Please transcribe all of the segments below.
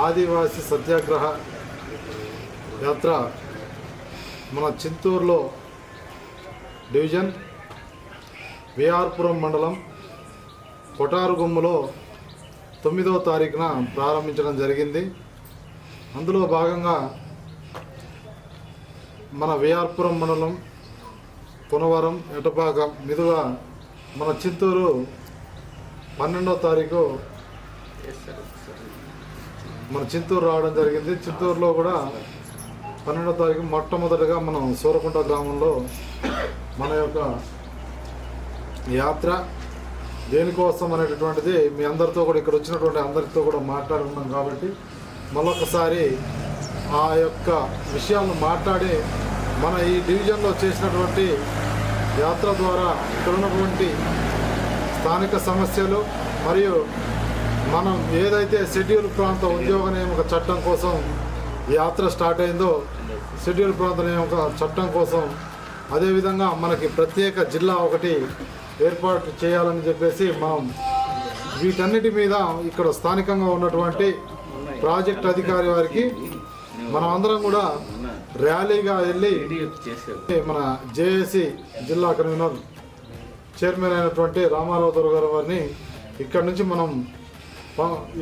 ఆదివాసీ సత్యాగ్రహ యాత్ర మన చింతూరులో డివిజన్ విఆర్పురం మండలం కొటారుగుమ్మలో తొమ్మిదవ తారీఖున ప్రారంభించడం జరిగింది. అందులో భాగంగా మన విఆర్పురం మండలం పునవరం ఎటపాక మీదుగా మన చింతూరు పన్నెండవ తారీఖు మన చింతూరు రావడం జరిగింది. చింతూరులో కూడా పన్నెండవ తారీఖు మొట్టమొదటిగా మనం సూరకుంట గ్రామంలో మన యొక్క యాత్ర దేనికోసం అనేటటువంటిది మీ అందరితో కూడా ఇక్కడ వచ్చినటువంటి అందరితో కూడా మాట్లాడుకున్నాం కాబట్టి మళ్ళొకసారి ఆ యొక్క విషయాలను మాట్లాడి మన ఈ డివిజన్లో చేసినటువంటి యాత్ర ద్వారా ఇక్కడ ఉన్నటువంటి స్థానిక సమస్యలు మరియు మనం ఏదైతే షెడ్యూల్ ప్రాంత ఉద్యోగ నియామక చట్టం కోసం యాత్ర స్టార్ట్ అయిందో షెడ్యూల్ ప్రాంత నియామక చట్టం కోసం అదేవిధంగా మనకి ప్రత్యేక జిల్లా ఒకటి ఏర్పాటు చేయాలని చెప్పేసి మనం వీటన్నిటి మీద ఇక్కడ స్థానికంగా ఉన్నటువంటి ప్రాజెక్ట్ అధికారి వారికి మనం అందరం కూడా ర్యాలీగా వెళ్ళి మన జేఏసీ జిల్లా కన్వీనర్ చైర్మన్ అయినటువంటి రామారావు దొర గారు వారిని ఇక్కడ నుంచి మనం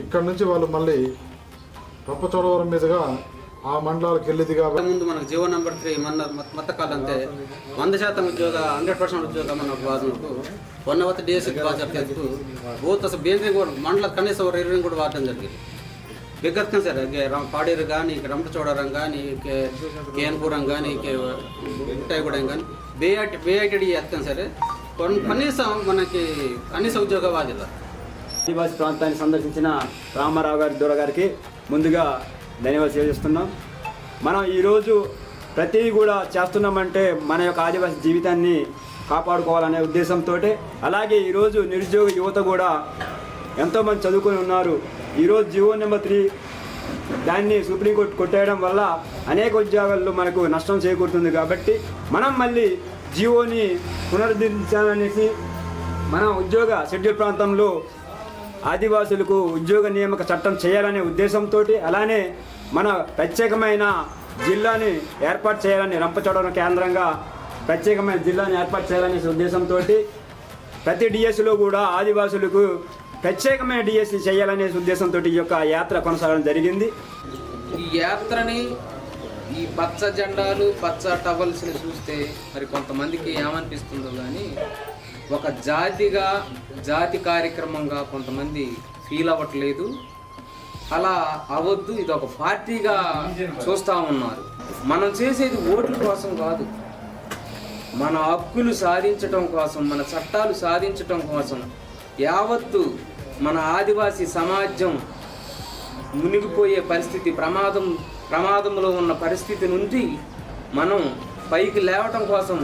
ఇక్కడ నుంచి వాళ్ళు మళ్ళీ రంపచోడవరం మీదుగా ఆ మండలాలకు వెళ్ళేది కాబట్టి ముందు మనకు జీవో నెంబర్ త్రీ మన మత్తకాలు అంతే వంద శాతం ఉద్యోగ హండ్రెడ్ పర్సెంట్ ఉద్యోగ మన బాధలకు వన్ అవత్ డిఎస్సి ప్రాజెక్ట్ చేస్తూ బూత్ అసలు బేంద్రీ కూడా మండల కనీసం ఒక ఇరవై కూడా వాడటం జరిగింది. బిగ్గత్కం సార్ ఇక పాడేరు కానీ రంపచోడవరం కానీ కేన్పురం కానీ ఉంటాయిగూడెం కానీ బేఐటి బేఐటి ఎత్తాం సరే. కొన్- కనీసం మనకి కనీస ఉద్యోగ బాధ్యత. ఆదివాసీ ప్రాంతాన్ని సందర్శించిన రామారావు గారి దూర గారికి ముందుగా ధన్యవాదాలు తెలియజేస్తున్నాం. మనం ఈరోజు ప్రతిదీ కూడా చేస్తున్నామంటే మన యొక్క ఆదివాసీ జీవితాన్ని కాపాడుకోవాలనే ఉద్దేశంతో అలాగే ఈరోజు నిరుద్యోగ యువత కూడా ఎంతోమంది చదువుకొని ఉన్నారు. ఈరోజు జీవో నెంబర్ త్రీ దాన్ని సుప్రీంకోర్టు కొట్టేయడం వల్ల అనేక ఉద్యోగాల్లో మనకు నష్టం చేకూరుతుంది కాబట్టి మనం మళ్ళీ జీవోని పునరుద్ధరించాలనేసి మన ఉద్యోగ షెడ్యూల్ ప్రాంతంలో ఆదివాసులకు ఉద్యోగ నియామక చట్టం చేయాలనే ఉద్దేశంతో అలానే మన ప్రత్యేకమైన జిల్లాని ఏర్పాటు చేయాలని రంపచోడవరం కేంద్రంగా ప్రత్యేకమైన జిల్లాని ఏర్పాటు చేయాలనే ఉద్దేశంతో ప్రతి డిఎస్సిలో కూడా ఆదివాసులకు ప్రత్యేకమైన డిఎస్సి చేయాలనే ఉద్దేశంతో ఈ యొక్క యాత్ర కొనసాగడం జరిగింది. ఈ యాత్రని ఈ పచ్చ జెండాలు పచ్చ టవల్స్ని చూస్తే మరి కొంతమందికి ఏమనిపిస్తుందో కానీ ఒక జాతిగా జాతి కార్యక్రమంగా కొంతమంది ఫీల్ అవ్వట్లేదు. అలా అవద్దు ఇది ఒక పార్టీగా చూస్తూ ఉన్నారు. మనం చేసేది ఓట్ల కోసం కాదు. మన హక్కులు సాధించటం కోసం మన చట్టాలు సాధించటం కోసం యావత్తు మన ఆదివాసీ సమాజం మునిగిపోయే పరిస్థితి ప్రమాదం ప్రమాదంలో ఉన్న పరిస్థితి నుండి మనం పైకి లేవటం కోసం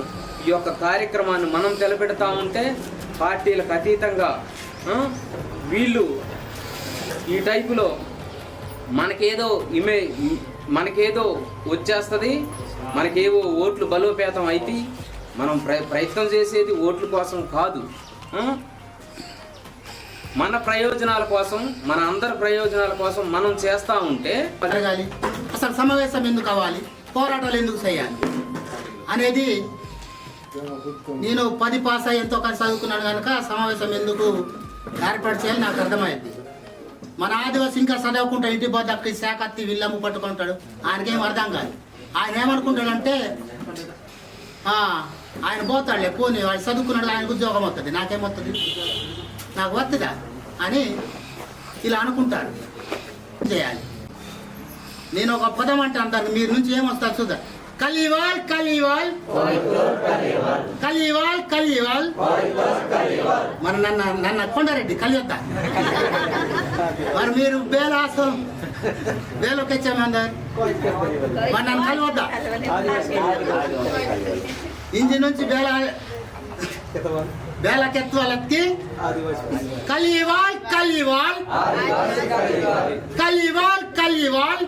ఈ యొక్క కార్యక్రమాన్ని మనం తెలపెడతా ఉంటే పార్టీలకు అతీతంగా వీళ్ళు ఈ టైపులో మనకేదో ఇమే మనకేదో వచ్చేస్తుంది మనకేవో ఓట్లు బలోపేతం అయితే మనం ప్ర ప్రయత్నం చేసేది ఓట్ల కోసం కాదు. మన ప్రయోజనాల కోసం మన అందరి ప్రయోజనాల కోసం మనం చేస్తూ ఉంటే అసలు సమావేశం ఎందుకు కావాలి? పోరాటాలు ఎందుకు చేయాలి? అనేది నేను పది పాస్ అయ్యి ఎంతో కానీ చదువుకున్నాను కనుక సమావేశం ఎందుకు ఏర్పాటు చేయాలి నాకు అర్థమైంది. మన ఆదివాసి ఇంకా చదవకుండా ఇంటి బద్దకి శాఖత్తి విల్లమ్ము పట్టుకుంటాడు. ఆయనకేం అర్థం కాదు. ఆయన ఏమనుకుంటాడంటే ఆయన పోతాడులే పోనీ వాడు చదువుకున్నాడు ఆయనకు ఉద్యోగం వస్తుంది నాకేమొస్తుంది నాకు వస్తుందా అని ఇలా అనుకుంటాడు. చేయాలి. నేను ఒక పదం అంటే అంటాను మీరు నుంచి ఏమొస్తారు చూద్దాం. కలివాల్ కలివాల్. కలివాల్ కలివాల్. మన నన్న నన్న కొండారెడ్డి కలియొద్ద మరి మీరు బేలాసం బేలోకి వచ్చామందరు మరి నన్ను కలవద్దా? నుంచి బేల బేలకెత్వాలెత్తి కలివాల్ కలివాల్. కలివాల్ కలివాల్.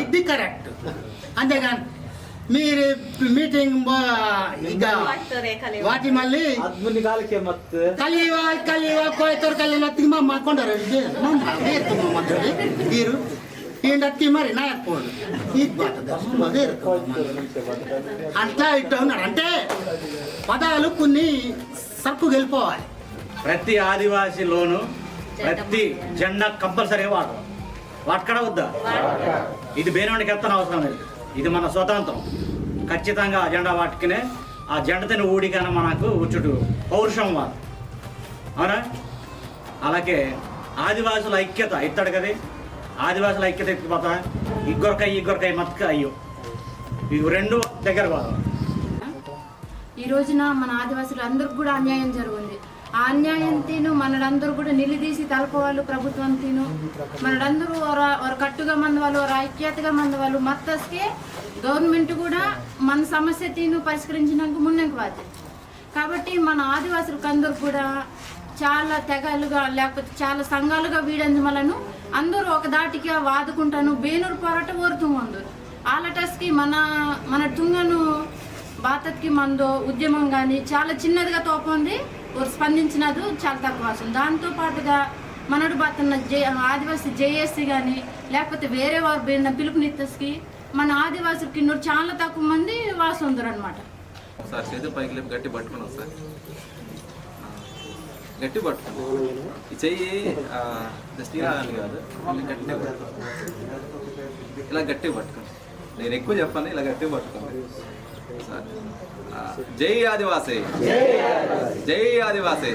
ఇది కరెక్ట్. అంతేగాని మీరు మీటింగ్ ఇంకా వాటి మళ్ళీ కలివా కలివా కోయతోరు కలి మత్తికి మా మాకుండారు. మధ్యది మీరు ఏంటత్తి మరి? నా అంతా ఇట్ట ఉన్నారు. అంటే పదాలు కొన్ని సప్పు వెళ్ళిపోవాలి ప్రతి ఆదివాసీలోను ప్రతి జెండా కంపల్సరీ వాడు వాటికడ వద్దా? ఇది బేనవాడికి ఎత్తన అవసరం లేదు. ఇది మన స్వతంత్రం. ఖచ్చితంగా ఆ జెండా ఆ జెండతని ఊడికన మనకు ఉచ్చుడు పౌరుషం వారు. అవునా? అలాగే ఆదివాసుల ఐక్యత ఇస్తాడు కదా. ఆదివాసుల ఐక్యత ఎత్తిపోతా ఇగ్గొరకాయ ఇగ్గొరకాయ మత్క అయ్యో. ఇవి రెండు దగ్గర పోదాం. ఈ రోజున మన ఆదివాసులు అందరికి కూడా అన్యాయం జరిగింది. ఆ అన్యాయం తిను మనలందరూ కూడా నిలదీసి తలపవాళ్ళు ప్రభుత్వం తిను మనడందరూ ఒక కట్టుగా మంది వాళ్ళు ఒక ఐక్యతగా మంది వాళ్ళు మత్తస్కే గవర్నమెంట్ కూడా మన సమస్య తీను పరిష్కరించినాక ముందుకు బాధ్యత. కాబట్టి మన ఆదివాసులకు అందరూ కూడా చాలా తెగలుగా లేకపోతే చాలా సంఘాలుగా వీడంది అందరూ ఒక దాటిగా వాదుకుంటాను. బేనూరు పోరాట ఓరుతూ అందరు ఆలటస్కి మన మన తుంగను బాతత్కి మందో ఉద్యమం కానీ చాలా చిన్నదిగా తోపంది స్పందించినది చాలా తక్కువ అవసరం దాంతో పాటుగా మనడు పడుతున్న జే ఆదివాసీ జేఏసీ కానీ లేకపోతే వేరే వారు పోయిన పిలుపునిత్తస్కి మన ఆదివాసీ కిన్నూరు చాలా తక్కువ మంది వాసుందరు అనమాట ఒకసారి పైకి గట్టి పట్టుకుని ఒకసారి. గట్టి పట్టుకో చెయ్యి జస్ట్ ఇలా గట్టి కాదు. ఇలా పట్టుకోండి నేను ఎక్కువ చెప్పాను ఇలా గట్టి పట్టుకోండి జై ఆదివాసీ. జై ఆదివాసీ.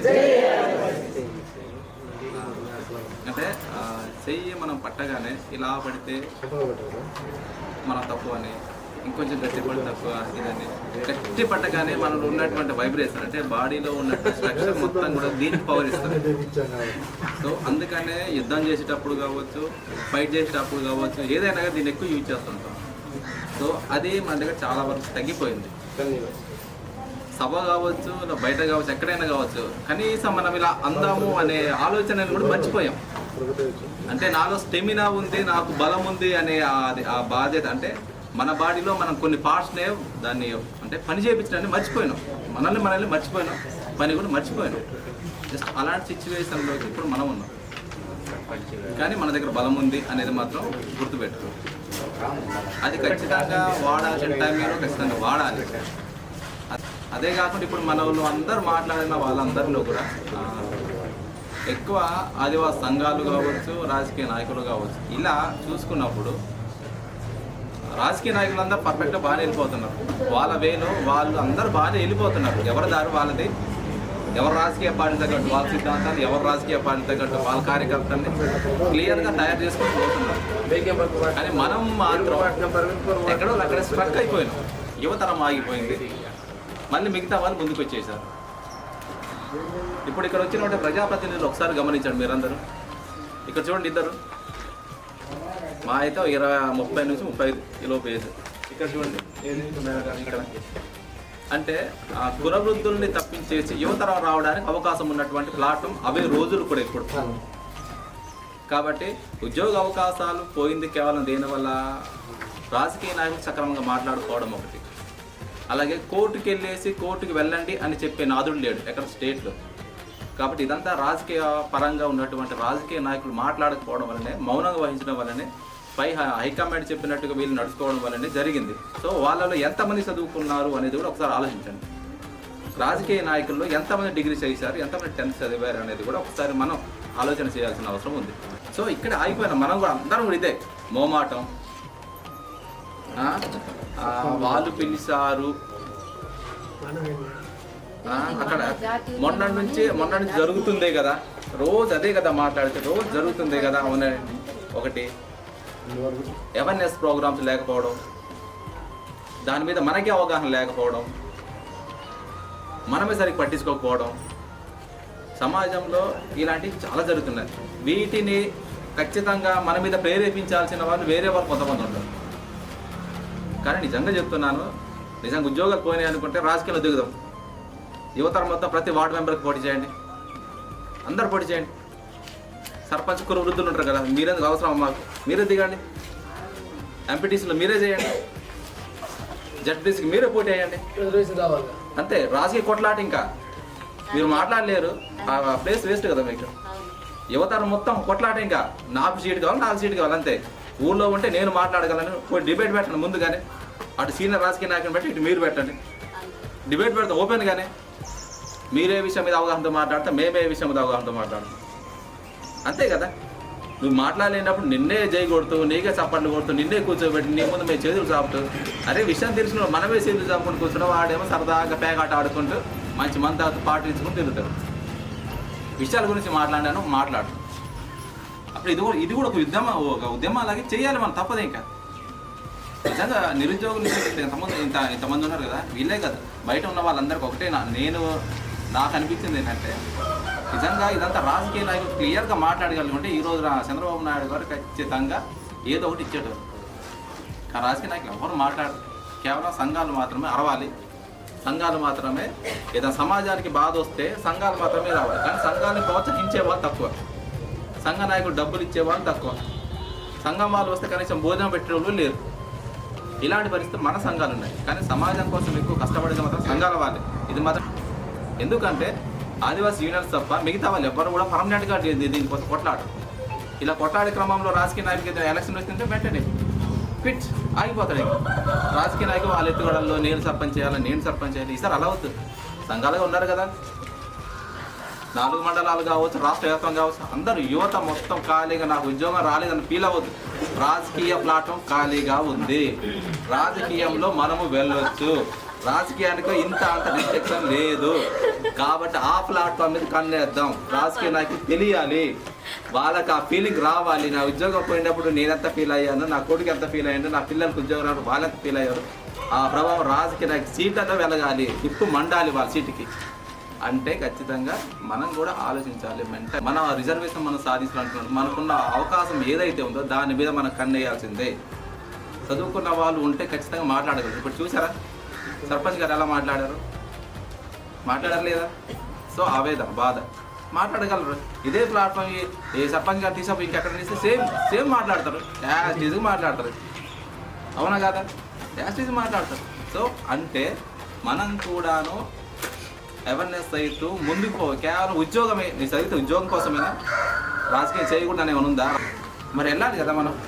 అంటే చెయ్యి మనం పట్టగానే ఇలా పడితే మనం తప్పు అని ఇంకొంచెం గట్టి పడి తక్కువ ఇదని. గట్టి పట్టగానే మనలో ఉన్నటువంటి వైబ్రేషన్ అంటే బాడీలో ఉన్నటువంటి స్ట్రక్చర్ మొత్తం కూడా దీనికి పవర్ ఇస్తుంది. సో అందుకనే యుద్ధం చేసేటప్పుడు కావచ్చు ఫైట్ చేసేటప్పుడు కావచ్చు ఏదైనా దీన్ని ఎక్కువ యూజ్ చేస్తుంటాం. సో అది మన దగ్గర చాలా వరకు తగ్గిపోయింది. సభ కావచ్చు బయట కావచ్చు ఎక్కడైనా కావచ్చు కనీసం మనం ఇలా అందాము అనే ఆలోచనను కూడా మర్చిపోయాం. అంటే నాలో స్టెమినా ఉంది నాకు బలం ఉంది అనే ఆ- బాధ్యత అంటే మన బాడీలో మనం కొన్ని పార్ట్స్నే దాన్ని అంటే పని చేయించడాన్ని మర్చిపోయినాం. మనల్ని మనల్ని మర్చిపోయినాం. పని కూడా మర్చిపోయినాం. జస్ట్ అలాంటి సిచ్యువేషన్లోకి ఇప్పుడు మనం ఉన్నాం. కానీ మన దగ్గర బలం ఉంది అనేది మాత్రం గుర్తుపెట్టుకో. అది ఖచ్చితంగా వాడాల్సిన టైంలో ఖచ్చితంగా వాడాలి. అదే కాకుండా ఇప్పుడు మన వాళ్ళు అందరూ మాట్లాడిన వాళ్ళందరిలో కూడా ఎక్కువ ఆదివాస సంఘాలు కావచ్చు రాజకీయ నాయకులు కావచ్చు ఇలా చూసుకున్నప్పుడు రాజకీయ నాయకులందరూ పర్ఫెక్ట్గా బాగానే వెళ్ళిపోతున్నారు. వాళ్ళ వేలో వాళ్ళు అందరూ బాగానే వెళ్ళిపోతున్నారు. ఎవరి దారి వాళ్ళది? ఎవరు రాజకీయ పార్టీ తగ్గట్టు వాళ్ళ సిద్ధాంతాన్ని ఎవరు రాజకీయ పార్టీ తగ్గట్టు వాళ్ళ కార్యకర్తల్ని క్లియర్గా తయారు చేసుకొని పోతున్నారు. కానీ మనం మాత్రం ఎక్కడో అక్కడ స్ట్రక్ అయిపోయినాం. యువతరం ఆగిపోయింది. మళ్ళీ మిగతా వాళ్ళు ముందుకు వచ్చేసారు. ఇప్పుడు ఇక్కడ వచ్చిన ప్రజాప్రతినిధులు ఒకసారి గమనించండి మీరందరూ. ఇక్కడ చూడండి ఇద్దరు. మా అయితే ఇరవై ముప్పై నుంచి ముప్పై ఐదు కిలో పేజ్ ఇక్కడ చూడండి. ఇక్కడ. అంటే ఆ కురవృద్ధుల్ని తప్పించేసి యువతరం రావడానికి అవకాశం ఉన్నటువంటి ప్లాట్ఫామ్ అవే రోజులు కూడా ఇప్పుడు. కాబట్టి ఉద్యోగ అవకాశాలు పోయింది కేవలం దేనివల్ల? రాజకీయ నాయకులు సక్రమంగా మాట్లాడుకోవడం ఒకటి. అలాగే కోర్టుకి వెళ్ళేసి కోర్టుకి వెళ్ళండి అని చెప్పే నాదుడు లేడు ఎక్కడ? స్టేట్లో. కాబట్టి ఇదంతా రాజకీయ పరంగా ఉన్నటువంటి రాజకీయ నాయకులు మాట్లాడకపోవడం వల్లనే మౌనంగా వహించడం వల్లనే పై హై- హైకమాండ్ చెప్పినట్టుగా వీళ్ళు నడుచుకోవడం వల్లనే జరిగింది. సో వాళ్ళలో ఎంతమంది చదువుకున్నారు అనేది కూడా ఒకసారి ఆలోచించండి. రాజకీయ నాయకుల్లో ఎంతమంది డిగ్రీ చేశారు ఎంతమంది టెన్త్ చదివారు అనేది కూడా ఒకసారి మనం ఆలోచన చేయాల్సిన అవసరం ఉంది. సో ఇక్కడ ఆగిపోయిన మనం కూడా అందరం కూడా ఇదే మోమాటం. వాళ్ళు పిలిచారు. అక్కడ మొన్న నుంచి మొన్న నుంచి జరుగుతుందే కదా. రోజు అదే కదా మాట్లాడితే రోజు జరుగుతుందే కదా అవునండి ఒకటి. అవేర్నెస్ ప్రోగ్రామ్స్ లేకపోవడం దాని మీద మనకే అవగాహన లేకపోవడం మనమే సరిగ్గా పట్టించుకోకపోవడం సమాజంలో ఇలాంటివి చాలా జరుగుతున్నాయి. వీటిని ఖచ్చితంగా మన మీద ప్రేరేపించాల్సిన వాళ్ళు వేరే వాళ్ళు కొంతమంది ఉంటారు. కానీ నిజంగా చెప్తున్నాను నిజంగా ఉద్యోగాలు పోయినాయి అనుకుంటే రాజకీయాలు దిగుదాం. యువతరం మొత్తం ప్రతి వార్డు మెంబర్కి పోటీ చేయండి. అందరు పోటీ చేయండి. సర్పంచ్ కురు వృద్ధులు ఉంటారు కదా మీరెందుకు అవసరం మాకు? మీరే దిగండి. ఎంపీటీసీలో మీరే చేయండి. జడ్పీసీకి మీరే పోటీ అయ్యండి. అంతే రాజకీయ కొట్లాట ఇంకా. మీరు మాట్లాడలేరు. ఆ ప్లేస్ వేస్ట్ కదా మీకు. యువతరం మొత్తం కొట్లాట ఇంకా. నాకు సీట్ కావాలి నాకు సీట్ కావాలి అంతే. ఊళ్ళో ఉంటే నేను మాట్లాడగలను. పోయి డిబేట్ పెట్టండి ముందుగానే. అటు సీనియర్ రాజకీయ నాయకుని పెట్టి ఇటు మీరు పెట్టండి. డిబేట్ పెడతాం ఓపెన్గానే మీరే విషయం మీద అవగాహనతో మాట్లాడతా మేమే విషయం మీద అవగాహనతో మాట్లాడతాం. అంతే కదా? నువ్వు మాట్లాడలేనప్పుడు నిన్నే జై కొడుతూ నీకే చప్పట్లు కొడుతూ నిన్నే కూర్చోబెట్టి నీ ముందు మేము చేతులు చాపుతూ అరే విషయం తెలిసిన మనమే చేతులు చాపుకుంటూ కూర్చున్నాం వాడేమో సరదాగా పేకాట ఆడుకుంటూ మంచి మంది పాటించుకుంటూ తిరుగుతాడు విషయాల గురించి మాట్లాడాను మాట్లాడు. అప్పుడు ఇది కూడా ఇది కూడా ఒక ఉద్యమ ఒక ఉద్యమం అలాగే చేయాలి మనం తప్పదు ఇంకా. నిజంగా నిరుద్యోగులు ఇంతమంది ఇంత ఇంతమంది ఉన్నారు కదా వీళ్ళే కదా. బయట ఉన్న వాళ్ళందరికీ ఒకటే నేను నాకు అనిపించింది ఏంటంటే నిజంగా ఇదంతా రాజకీయ నాయకులు క్లియర్గా మాట్లాడగలుగుంటే ఈ రోజు చంద్రబాబు నాయుడు గారు ఖచ్చితంగా ఏదో ఒకటి ఇచ్చేటోరు ఆ రాజకీయ నాయకులు ఎవరు మాట్లాడరు కేవలం సంఘాలు మాత్రమే అరవాలి. సంఘాలు మాత్రమే ఏదైనా సమాజానికి బాధ వస్తే సంఘాలు మాత్రమే రావాలి. కానీ సంఘాన్ని ప్రోత్సహించే వాళ్ళు తక్కువ. సంఘ నాయకులు డబ్బులు ఇచ్చేవాళ్ళు తక్కువ. సంఘం వాళ్ళు వస్తే కనీసం భోజనం పెట్టే వాళ్ళు లేరు. ఇలాంటి పరిస్థితి మన సంఘాలు ఉన్నాయి. కానీ సమాజం కోసం ఎక్కువ కష్టపడేది మాత్రం సంఘాల వాళ్ళే. ఇది మాత్రం ఎందుకంటే ఆదివాసీ యూనియన్స్ తప్ప మిగతా వాళ్ళు ఎవరు కూడా పర్మనెంట్గా దీ- దీనికోసం కొట్లాడరు. ఇలా కొట్లాడే క్రమంలో రాజకీయ నాయకులు ఎలక్షన్ వస్తుంటే వెంటనే క్విట్ ఆగిపోతాడు రాజకీయ నాయకులు వాళ్ళ ఎత్తుగడల్లో నేను సర్పంచ్ చేయాలి నేను సర్పంచ్ చేయాలి? ఈసారి అలా అవుతుంది. సంఘాలుగా ఉన్నారు కదా. నాలుగు మండలాలు కావచ్చు రాష్ట్ర వ్యాప్తం కావచ్చు అందరూ యువత మొత్తం ఖాళీగా నాకు ఉద్యోగం రాలేదని ఫీల్ అవ్వద్దు. రాజకీయ ప్లాట్ఫామ్ ఖాళీగా ఉంది. రాజకీయంలో మనము వెళ్ళొచ్చు. రాజకీయానికి ఇంత అంత రిస్ట్రిక్షన్ లేదు. కాబట్టి ఆ ప్లాట్ఫామ్ మీద కన్నేద్దాం. రాజకీయ నాకు తెలియాలి. వాళ్ళకి ఆ ఫీలింగ్ రావాలి. నా ఉద్యోగం పోయినప్పుడు నేను ఎంత ఫీల్ అయ్యాను? నా కొడుకు ఎంత ఫీల్ అయ్యాను నా పిల్లలకు ఉద్యోగం రావడం వాళ్ళంత ఫీల్ అయ్యారు? ఆ ప్రభావం రాజకీయ సీట్ అంతా వెలగాలి. తిప్పు మండాలి వాళ్ళ సీటుకి అంటే ఖచ్చితంగా మనం కూడా ఆలోచించాలి. మెంట మన రిజర్వేషన్ మనం సాధించాలనుకున్నాం మనకున్న అవకాశం ఏదైతే ఉందో దాని మీద మనం కన్నేయాల్సిందే. చదువుకున్న వాళ్ళు ఉంటే ఖచ్చితంగా మాట్లాడగలరు. ఇప్పుడు చూసారా? సర్పంచ్ గారు ఎలా మాట్లాడారు? మాట్లాడలేదా సో ఆవేదన బాధ. మాట్లాడగలరు. ఇదే ప్లాట్ఫామ్ ఏ సర్పంచ్ గారు తీసినప్పుడు ఇంకెక్కడ తీస్తే సేమ్ సేమ్ మాట్లాడతారు. యాజ్ ఈజ్గా మాట్లాడతారు. అవునా కదా? యాజ్ ఈజ్ మాట్లాడతారు. సో అంటే మనం కూడాను అవేర్నెస్ అవుతూ ముందుకు పో కేవలం ఉద్యోగమే. నీ చదివితే ఉద్యోగం కోసమేనా? రాజకీయం చేయకుండా ఏమైనా ఉందా? మరి వెళ్ళాలి కదా మనం.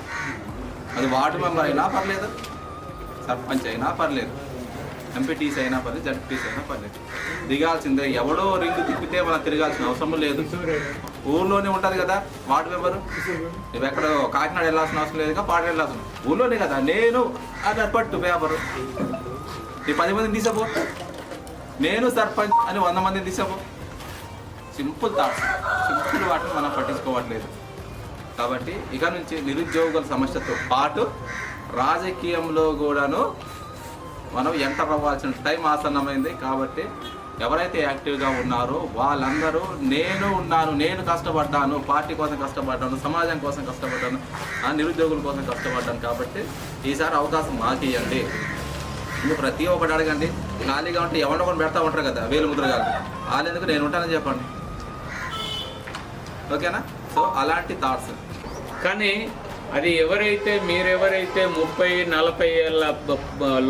అది వార్డు మెంబర్ అయినా పర్లేదు. సర్పంచ్ అయినా పర్లేదు. ఎంపీటీసీ అయినా పర్లేదు జడ్పీటీసీ అయినా పర్లేదు. దిగాల్సిందే. ఎవడో రింగు తిప్పితే మనం తిరగాల్సిన అవసరం లేదు. ఊర్లోనే ఉంటుంది కదా వార్డు మెంబరు. నువ్వు ఎక్కడ కాకినాడ వెళ్ళాల్సిన అవసరం లేదుగా పాట వెళ్ళాల్సిన ఊర్లోనే కదా. నేను అది పట్టు పేపరు. నీ పది మందిని తీసపో. నేను సర్పంచ్ అని వంద మందిని తీసాము సింపుల్ థాట్స్. సింపుల్ వాటిని మనం పట్టించుకోవట్లేదు. కాబట్టి ఇక నుంచి నిరుద్యోగుల సమస్యతో పాటు రాజకీయంలో కూడాను మనం ఎంటర్ అవ్వాల్సిన టైం ఆసన్నమైంది కాబట్టి ఎవరైతే యాక్టివ్గా ఉన్నారో వాళ్ళందరూ నేను ఉన్నాను నేను కష్టపడ్డాను పార్టీ కోసం కష్టపడ్డాను సమాజం కోసం కష్టపడ్డాను ఆ నిరుద్యోగుల కోసం కష్టపడ్డాను కాబట్టి ఈసారి అవకాశం మాకు ఇవ్వండి ఇంకా ప్రతి ఒక్కటి అడగండి. ఖాళీగా ఉంటే ఎవరినో ఒకటి పెడతా ఉంటారు కదా వేలు ముద్రగా వాళ్ళు ఎందుకు నేను ఉంటానని చెప్పండి. ఓకేనా? సో అలాంటి థాట్స్ కానీ అది ఎవరైతే మీరెవరైతే ముప్పై నలభై ఏళ్ళ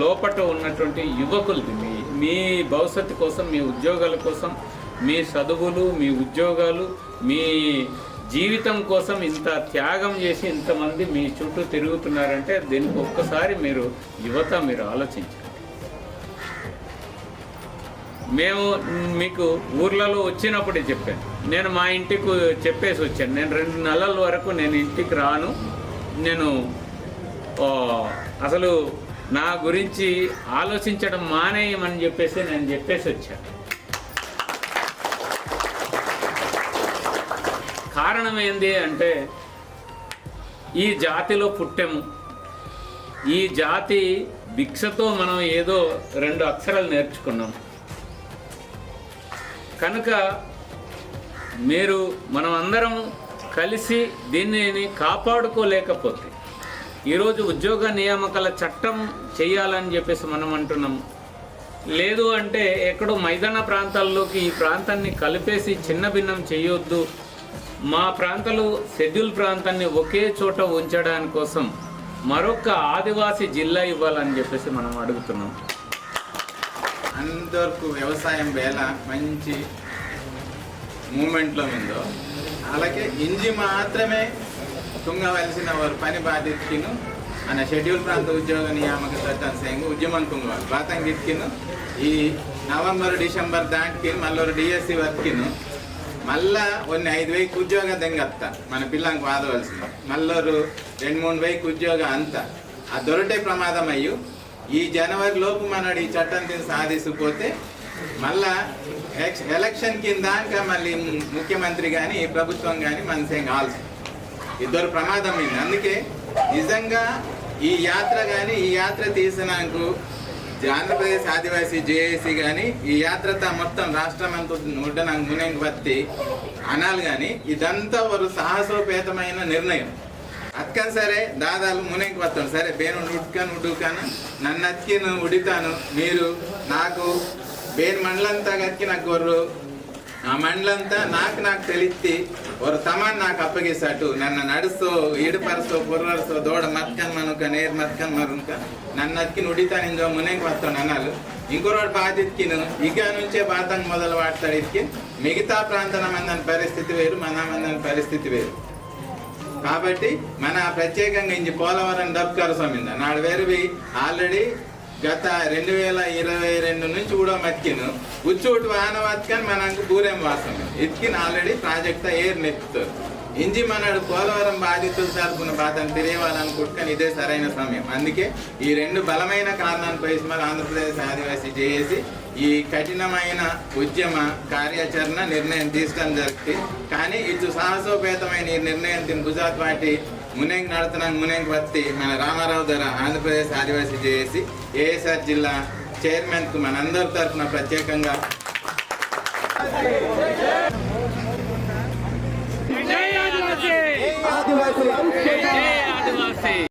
లోపట ఉన్నటువంటి యువకులది మీ మీ భవిష్యత్తు కోసం మీ ఉద్యోగాల కోసం మీ చదువులు మీ ఉద్యోగాలు మీ జీవితం కోసం ఇంత త్యాగం చేసి ఇంతమంది మీ చుట్టూ తిరుగుతున్నారంటే దీనికి ఒక్కసారి మీరు యువత మీరు ఆలోచించండి. మేము మీకు ఊర్లలో వచ్చినప్పుడే చెప్పాను. నేను మా ఇంటికి చెప్పేసి వచ్చాను. నేను రెండు నెలల వరకు నేను ఇంటికి రాను. నేను అసలు నా గురించి ఆలోచించడం మానేయమని చెప్పేసి నేను చెప్పేసి వచ్చాను కారణం ఏంది అంటే ఈ జాతిలో పుట్టాము. ఈ జాతి భిక్షతో మనం ఏదో రెండు అక్షరాలు నేర్చుకున్నాం. కనుక మీరు మనం అందరం కలిసి దీనిని కాపాడుకోలేకపోతే ఈరోజు ఉద్యోగ నియామకాల చట్టం చేయాలని చెప్పేసి మనం అంటున్నాం లేదు అంటే ఎక్కడో మైదాన ప్రాంతాల్లోకి ఈ ప్రాంతాన్ని కలిపేసి చిన్న భిన్నం చేయొద్దు. మా ప్రాంతాలు షెడ్యూల్ ప్రాంతాన్ని ఒకే చోట ఉంచడానికి కోసం మరొక ఆదివాసీ జిల్లా ఇవ్వాలని చెప్పేసి మనం అడుగుతున్నాం. అందరికి వ్యవసాయం వేళ మంచి మూమెంట్లో ఉందో అలాగే ఇంజి మాత్రమే తుంగవలసిన వారు పని బాధితుకిను మన షెడ్యూల్ ప్రాంత ఉద్యోగ నియామక చట్టం సేంగు ఉద్యమం తుంగవారు. బాతంగిట్కిను ఈ నవంబర్ డిసెంబర్ దాటికి మళ్ళీ డిఎస్సి వర్కిను మళ్ళా కొన్ని ఐదు వేలకు ఉద్యోగ దెంగత్త మన పిల్లంకి వాదవలసింది. మళ్ళీ రెండు మూడు వేలకు ఉద్యోగ అంత. ఆ దొరటే ప్రమాదం అయ్యు ఈ జనవరి లోపు మనడు ఈ చట్టం తిని సాధిస్తుపోతే మళ్ళా ఎలక్షన్ కింద మళ్ళీ ముఖ్యమంత్రి కానీ ప్రభుత్వం కానీ మనసేం కావాల్సి ఇద్దరు ప్రమాదం అయింది అందుకే నిజంగా ఈ యాత్ర కానీ ఈ యాత్ర తీసినాకు ఆంధ్రప్రదేశ్ ఆదివాసీ జేఏసీ కానీ ఈ యాత్రతో మొత్తం రాష్ట్రం అంతా నాకు మునంగి బత్తి అనాలి కానీ ఇదంతా ఒక సాహసోపేతమైన నిర్ణయం. అక్కని సరే దాదాలు మునేకి వస్తాను సరే బేను ఉడ్కాను ఉడుకాను నన్ను అతికి ఉడితాను. మీరు నాకు బేను మండలంతా కతికి నాకు గొర్రు ఆ మండలంతా నాకు నాకు తెలిసి ఒక తమాన్ నాకు అప్పగిస్తాటు నన్ను నడుస్తూ ఈడుపరుస్తూ పుర్రరుస్తూ దూడ మత్కన్ మనుక నేర్ మత్కన్ మరుక నన్ను అతికి నుడితా నింజో మునేకి వస్తాను అన్నాలు ఇంకోరోడు బాధితికిను ఇక నుంచే బాతం మొదలు వాడతాడు ఇదికి మిగతా ప్రాంతం మందని పరిస్థితి వేరు మన మందని పరిస్థితి వేరు కాబట్టి మన ప్రత్యేకంగా ఇంజి పోలవరం డబ్కారు స్వామింద నాడు వేరువి ఆల్రెడీ గత రెండు వేల ఇరవై రెండు నుంచి కూడా మతికిను. ఉచ్చోటి వాన వత్కని మనకు దూరం వాసం ఇతికిన ఆల్రెడీ ప్రాజెక్ట్ ఏర్ నెప్పుతారు ఇంజి మనడు పోలవరం బాధితులు తరపున బాధను తెలియవాలనుకుంటున్నాను ఇదే సరైన సమయం. అందుకే ఈ రెండు బలమైన కారణాలు పోయి మరి ఆంధ్రప్రదేశ్ ఆదివాసీ చేసి ఈ కఠినమైన ఉద్యమ కార్యాచరణ నిర్ణయం తీసుకోవడం జరిగింది. కానీ ఇటు సాహసోపేతమైన ఈ నిర్ణయం తిన గుజరాత్ పార్టీ మునేంగ్ నడుతున్న మునేంగ్ వత్తి. మన రామారావు ద్వారా ఆంధ్రప్రదేశ్ ఆదివాసీ జేఏసి ఏఎస్ఆర్ జిల్లా చైర్మన్కు మనందరి తరఫున ప్రత్యేకంగా